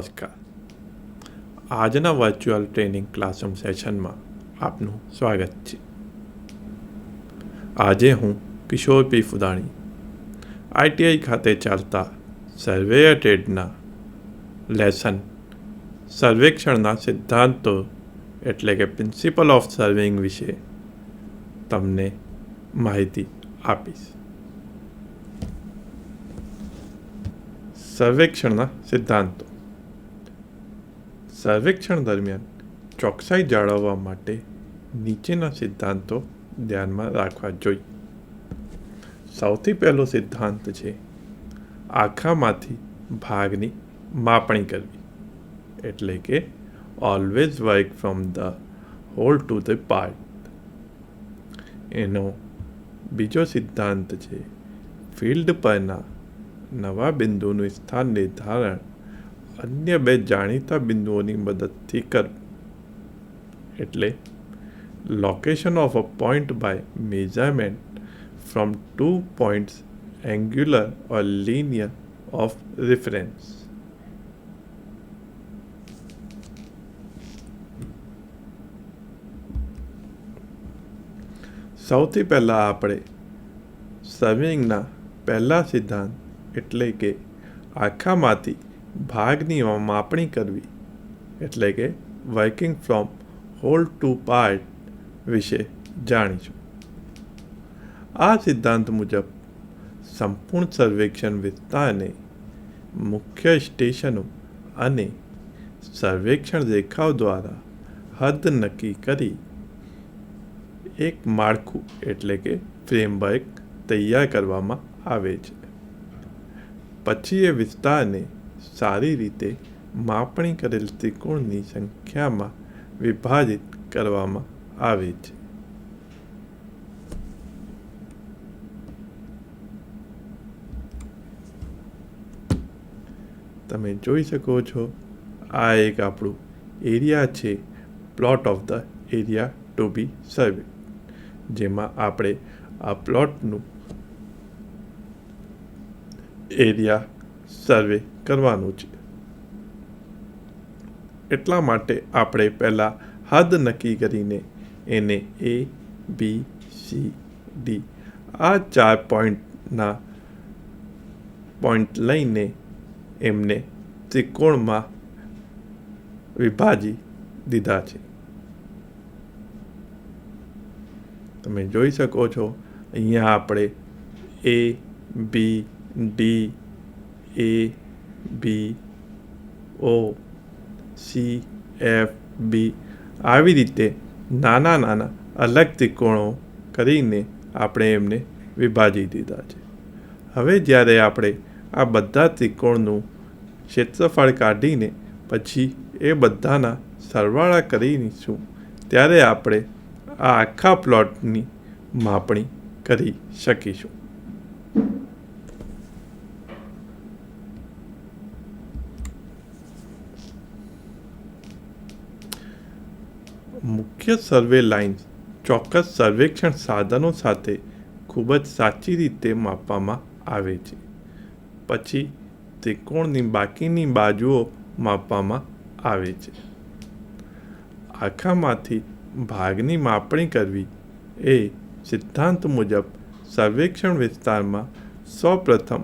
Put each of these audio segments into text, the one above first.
નમસ્કાર. આજના virtual training classroom સેશનમાં આપનું સ્વાગત છે. આજે હું કિશોર પી. ફુદાણી આઈટીઆઈ ખાતે ચાલતા સર્વેયર ટ્રેડના લેસન સર્વેક્ષણના સિદ્ધાંતો એટલે કે પ્રિન્સિપલ ઓફ સર્વિંગ વિશે તમને માહિતી આપીશ. સર્વેક્ષણના સિદ્ધાંતો. સર્વેક્ષણ દરમિયાન ચોકસાઈ જાળવવા માટે નીચેના સિદ્ધાંતો ધ્યાનમાં રાખવા જોઈએ સૌથી પહેલો સિદ્ધાંત છે, આખામાંથી ભાગની માપણી કરવી. એટલે કે always work from the whole to the part એનો બીજો સિદ્ધાંત છે ફિલ્ડ પરના નવા બિંદુનું સ્થાન નિર્ધારણ અન્ય બે જાણીતા બિંદુઓની મદદથી કરવું એટલે location of a point by measurement from two points angular or linear of reference. સૌથી પહેલાં આપણે સર્વિંગના પહેલા સિદ્ધાંત એટલે કે આખામાંથી ભાગની માપણી કરવી એટલે કે working from whole to part વિશે જાણીશું. આ સિદ્ધાંત મુજબ સંપૂર્ણ સર્વેક્ષણ વિસ્તારને મુખ્ય સ્ટેશનો અને સર્વેક્ષણ રેખાઓ દ્વારા હદ નક્કી કરી એક માળખું એટલે કે ફ્રેમવર્ક તૈયાર કરવામાં આવે છે. પછી એ વિસ્તારને સારી રીતે માપણી કરેલ ત્રિકોણની સંખ્યામાં વિભાજિત કરવામાં આવે છે. તમે જોઈ શકો છો, આ એક આપણું એરિયા છે, plot of the area to be survey. જેમાં આપણે આ પ્લોટનું એરિયા સર્વે કરવાનું છે. એટલા માટે આપણે પહેલાં હદ નક્કી કરીને એને એ બી સી ડી આ ચાર પોઈન્ટના પોઈન્ટ લઈને એમને ત્રિકોણમાં વિભાજી દીધા છે. તમે જોઈ શકો છો, અહીંયા આપણે A B D A B O C F B આવી રીતે નાના નાના અલગ ત્રિકોણો કરીને આપણે એમને વિભાજી દીધા છે. હવે જ્યારે આપણે આ બધા ત્રિકોણનું ક્ષેત્રફળ કાઢીને પછી એ બધાના સરવાળા કરીશું, ત્યારે આપણે આ આખા પ્લોટની માપણી કરી શકીશું. મુખ્ય સર્વે લાઇન્સ ચોક્કસ સર્વેક્ષણ સાધનો સાથે ખૂબ જ સાચી રીતે માપવામાં આવે છે. પછી ત્રિકોણની બાકીની બાજુઓ માપવામાં આવે છે. આખામાંથી ભાગની માપણી કરવી એ સિદ્ધાંત મુજબ સર્વેક્ષણ વિસ્તારમાં સૌપ્રથમ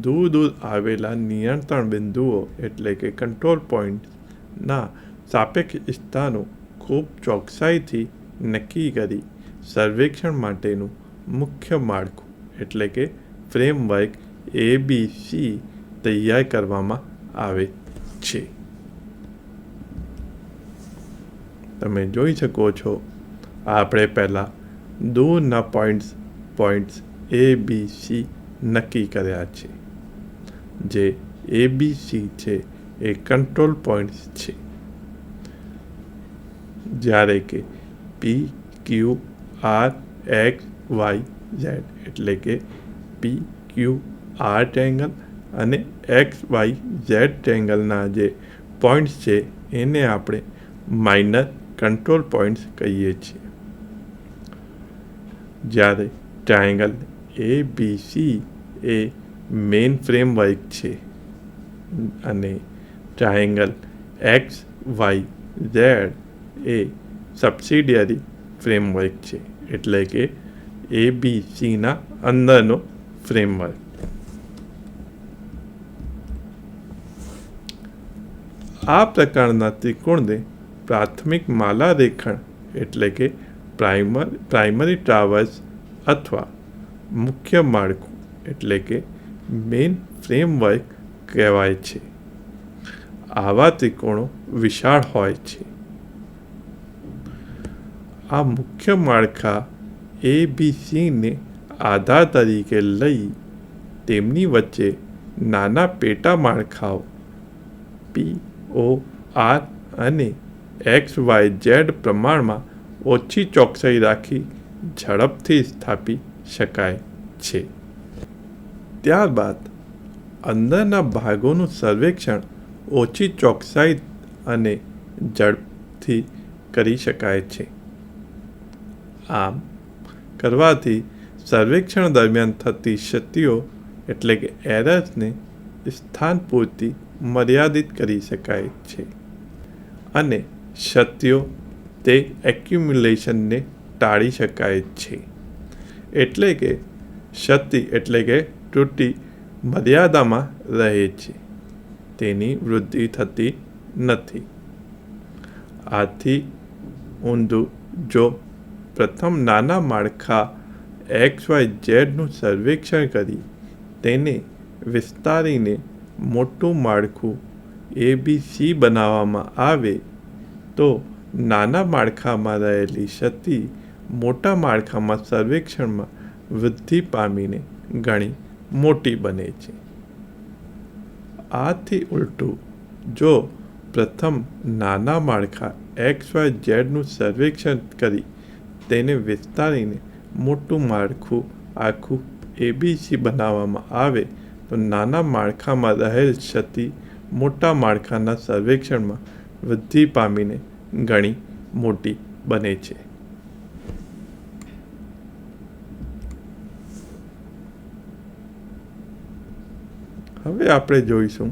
દૂર દૂર આવેલા નિયંત્રણ બિંદુઓ એટલે કે કંટ્રોલ પોઈન્ટના સાપેક્ષ સ્થાનો ખૂબ ચોકસાઈથી નક્કી કરી સર્વેક્ષણ માટેનું મુખ્ય માળખું, એટલે કે ફ્રેમવર્ક એ બી સી તૈયાર કરવામાં આવે છે. તમે જોઈ શકો છો, આપણે પહેલાં દૂરના points points A B C નક્કી કર્યા છે. જે એ બી સી છે, એ કંટ્રોલ પોઈન્ટ્સ છે. જ્યારે કે P Q R X Y Z એટલે કે પી ક્યુ આર ટ્રેંગલ અને એક્સ વાય ઝેડ ટ્રેંગલના જે પોઈન્ટ્સ છે, એને આપણે માઇનર કંટ્રોલ પોઈન્ટ્સ કહીએ છીએ. જ્યારે ટ્રાયેંગલ એ બી સી એ મેઇન ફ્રેમવર્ક છે અને ટ્રાયેંગલ એક્સ વાય ઝેડ એ સબસિડિયરી ફ્રેમવર્ક છે. એટલે કે એ બી સીના અંદરનો ફ્રેમવર્ક આ પ્રકારના ત્રિકોણને પ્રાથમિક માલા રેખણ એટલે કે પ્રાઇમર, પ્રાઇમરી ટ્રાવર્સ અથવા મુખ્ય માળખું એટલે કે મેઇન ફ્રેમવર્ક કહેવાય છે. આવા ત્રિકોણો વિશાળ હોય છે. આ મુખ્ય માળખા એ બી સીને આધાર તરીકે લઈ તેમની વચ્ચે નાના પેટા માળખાઓ પી ઓ આર અને એક્સ વાય ઝેડ પ્રમાણમાં ઓછી ચોકસાઈ રાખી ઝડપથી સ્થાપી શકાય છે. ત્યારબાદ અંદરના ભાગોનું સર્વેક્ષણ ઓછી ચોકસાઈ અને ઝડપથી કરી શકાય છે. આમ કરવાથી સર્વેક્ષણ દરમિયાન થતી ક્ષતિઓ એટલે કે એરર્સને સ્થાન પૂરતી મર્યાદિત કરી શકાય છે. અને ક્ષતિઓ તે એક્યુમ્યુલેશનને ટાળી શકાય છે. એટલે કે ક્ષતિ એટલે કે ત્રુટિ મર્યાદામાં રહે છે. તેની વૃદ્ધિ થતી નથી. આથી ઊંધું જો પ્રથમ નાના માળખા એક્સ વાય ઝેડનું સર્વેક્ષણ કરી તેને વિસ્તારીને મોટું માળખું એ બી સી બનાવવામાં આવે તો નાના માળખામાં રહેલી ક્ષતિ મોટા માળખામાં સર્વેક્ષણમાં વૃદ્ધિ પામીને ઘણી મોટી બને છે. આથી ઉલટું, જો પ્રથમ નાના માળખા એક્સ વાય ઝેડનું સર્વેક્ષણ કરી તેને વિસ્તારીને મોટું માળખું આખું એબીસી બનાવવામાં આવે તો નાના માળખામાં રહેલ ક્ષતિ મોટા માળખાના સર્વેક્ષણમાં વૃદ્ધિ પામીને ઘણી મોટી બને છે. હવે આપણે જોઈશું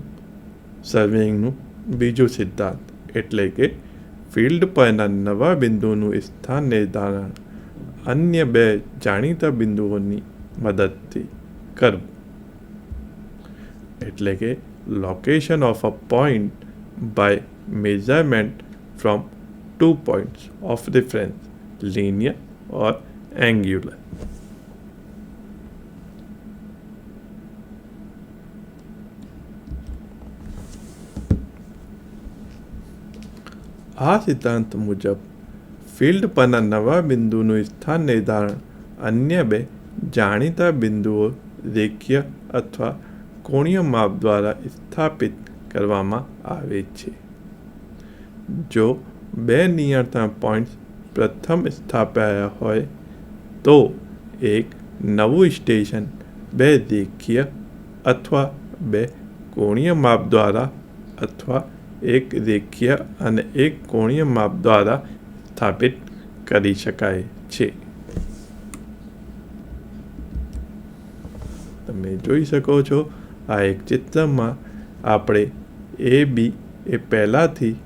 સર્વેઇંગનું બીજું સિદ્ધાંત, એટલે કે ફિલ્ડ પરના નવા બિંદુનું સ્થાન નિર્ધારણ અન્ય બે જાણીતા બિંદુઓની મદદથી કરવું. એટલે કે location of a point by measurement from two points of difference linear or angular. આ સિદ્ધાંત મુજબ ફિલ્ડ પરના નવા બિંદુનું સ્થાન નિર્ધારણ અન્ય બે જાણીતા બિંદુઓ રેખીય અથવા કોણીય માપ દ્વારા સ્થાપિત કરવામાં આવે છે જો બે નિયંત્રણ પોઈન્ટ્સ પ્રથમ સ્થાપાયા હોય તો એક નવું સ્ટેશન બે રેખીય અથવા બે કોણીય માપ દ્વારા અથવા એક રેખીય અને એક કોણીય માપ દ્વારા સ્થાપિત કરી શકાય છે. તમે જોઈ શકો છો, આ એક ચિત્રમાં આપણે એ બી એ પહેલાંથી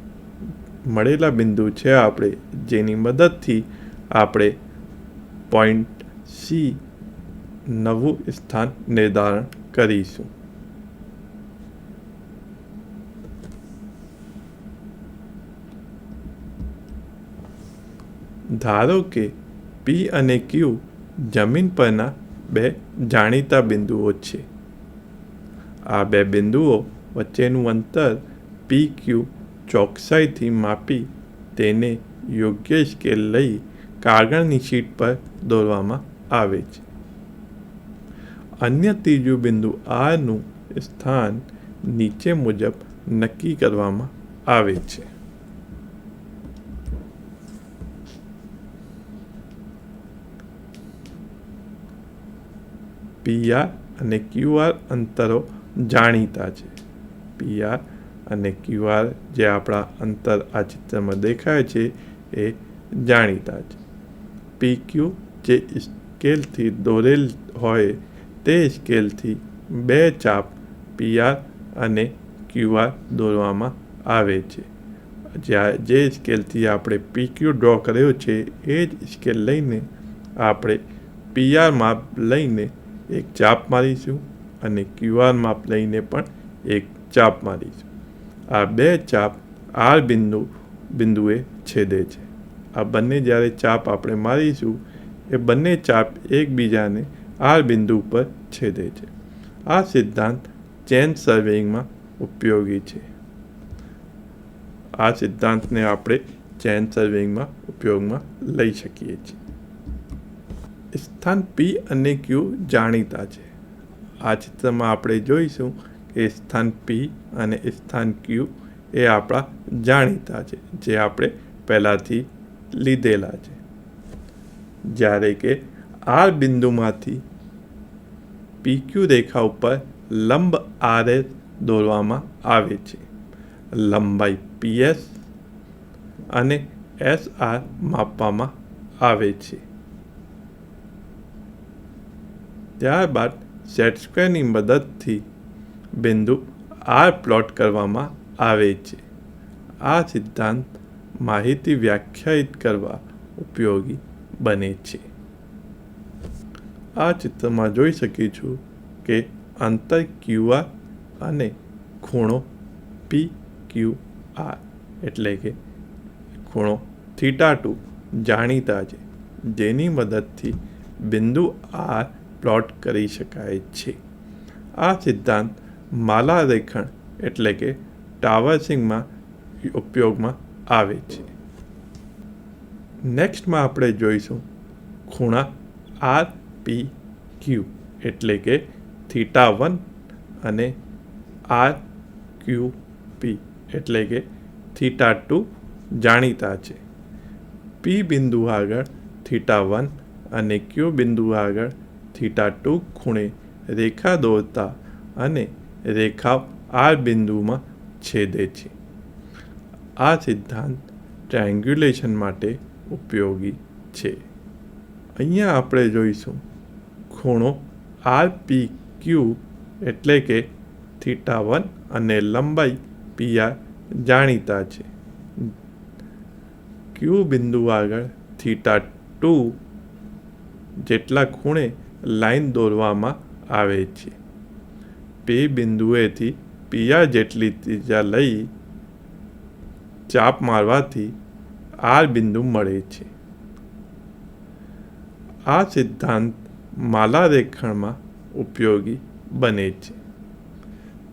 મળેલા બિંદુ છે આપણે જેની મદદથી આપણે પોઈન્ટ સી નવું સ્થાન નિર્ધારણ કરીશું. ધારો કે પી અને ક્યુ જમીન પરના બે જાણીતા બિંદુઓ છે. આ બે બિંદુઓ વચ્ચેનું અંતર પી ક્યુ ચોકસાઈથી માપી તેને યોગ્ય સ્કેલ લઈ કાગળની શીટ પર દોરવામાં આવે છે. અન્ય ત્રીજું બિંદુ આરનું સ્થાન નીચે મુજબ નક્કી કરવામાં આવે છે. પીઆર અને ક્યુઆર અંતરો જાણીતા છે. પીઆર અને ક્યુઆર જે આપણા અંતર આ ચિત્રમાં દેખાય છે એ જાણીતા છે. પી ક્યુ જે સ્કેલથી દોરેલ હોય તે સ્કેલથી બે ચાપ પીઆર અને ક્યુઆર દોરવામાં આવે છે. જ્યાં જે સ્કેલથી આપણે પીક્યુ ડ્રો કર્યો છે એ જ સ્કેલ લઈને આપણે પીઆર માપ લઈને એક ચાપ મારીશું અને ક્યુઆર માપ લઈને પણ એક ચાપ મારીશું. આ બે ચાપ આર બિંદુ, બિંદુએ છેદે છે. આ બંને જ્યારે ચાપ આપણે મારીશું, એ બંને ચાપ એકબીજાને આર બિંદુ પર છેદે છે. આ સિદ્ધાંત ચેન સર્વેઇંગમાં ઉપયોગી છે. આ સિદ્ધાંતને આપણે ચેન સર્વિંગમાં ઉપયોગમાં લઈ શકીએ છીએ. સ્થાન પી અને ક્યુ જાણીતા છે. આ ચિત્રમાં આપણે જોઈશું કે સ્થાન પી અને સ્થાન ક્યુ એ આપણા જાણીતા છે, જે આપણે પહેલાંથી લીધેલા છે. જ્યારે કે આર બિંદુમાંથી પીક્યુ રેખા ઉપર લંબ આરએસ દોરવામાં આવે છે. લંબાઈ પીએસ અને એસ આર માપવામાં આવે છે. ત્યારબાદ સેટ સ્ક્વેરની મદદથી બિંદુ આર પ્લોટ કરવામાં આવે છે. આ સિદ્ધાંત માહિતી વ્યાખ્યાયિત કરવા ઉપયોગી બને છે. આ ચિત્રમાં જોઈ શકીએ છું કે અંતર ક્યુઆર અને ખૂણો પી ક્યુ આર એટલે કે ખૂણો થીટા ટુ જાણીતા છે. જેની મદદથી બિંદુ આર પ્લોટ કરી શકાય છે. આ સિદ્ધાંત માલા રેખણ એટલે કે ટાવરસિંગમાં ઉપયોગમાં આવે છે. નેક્સ્ટમાં આપણે જોઈશું ખૂણા આર પી ક્યુ એટલે કે થીટા વન અને આર ક્યુ પી એટલે કે થીટા ટુ જાણીતા છે. પી બિંદુ આગળ થીટા વન અને ક્યુ બિંદુ આગળ થીટા ટુ ખૂણે રેખા દોરતા અને રેખા આર બિંદુમાં છેદે છે. આ સિદ્ધાંત ટ્રાયંગ્યુલેશન માટે ઉપયોગી છે. અહીંયા આપણે જોઈશું. ખૂણો આર પી ક્યુ એટલે કે થીટા વન અને લંબાઈ પીઆર જાણીતા છે. ક્યુ બિંદુ આગળ થીટા ટુ જેટલા ખૂણે લાઈન દોરવામાં આવે છે. પી બિંદુએથી પિયા જેટલી ત્રિજ્યા લઈ ચાપ મારવાથી આર બિંદુ મળે છે. આ સિદ્ધાંત માલા રેખણમાં ઉપયોગી બને છે.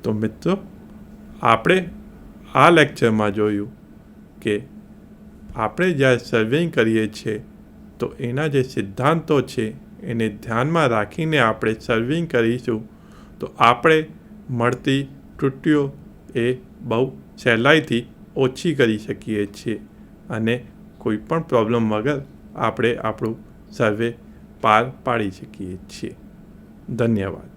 તો મિત્રો, આપણે આ લેક્ચરમાં જોયું કે આપણે જ્યારે સર્વિંગ કરીએ છીએ, તો એના જે સિદ્ધાંતો છે એને ધ્યાનમાં રાખીને આપણે સર્વિંગ કરીશું, તો આપણે મળતી ત્રુટીઓ એ બહુ સહેલાઈથી ઓછી કરી શકીએ છીએ અને કોઈ પણ પ્રોબ્લેમ વગર આપણે આપણું સર્વે પાર પાડી શકીએ છીએ. ધન્યવાદ.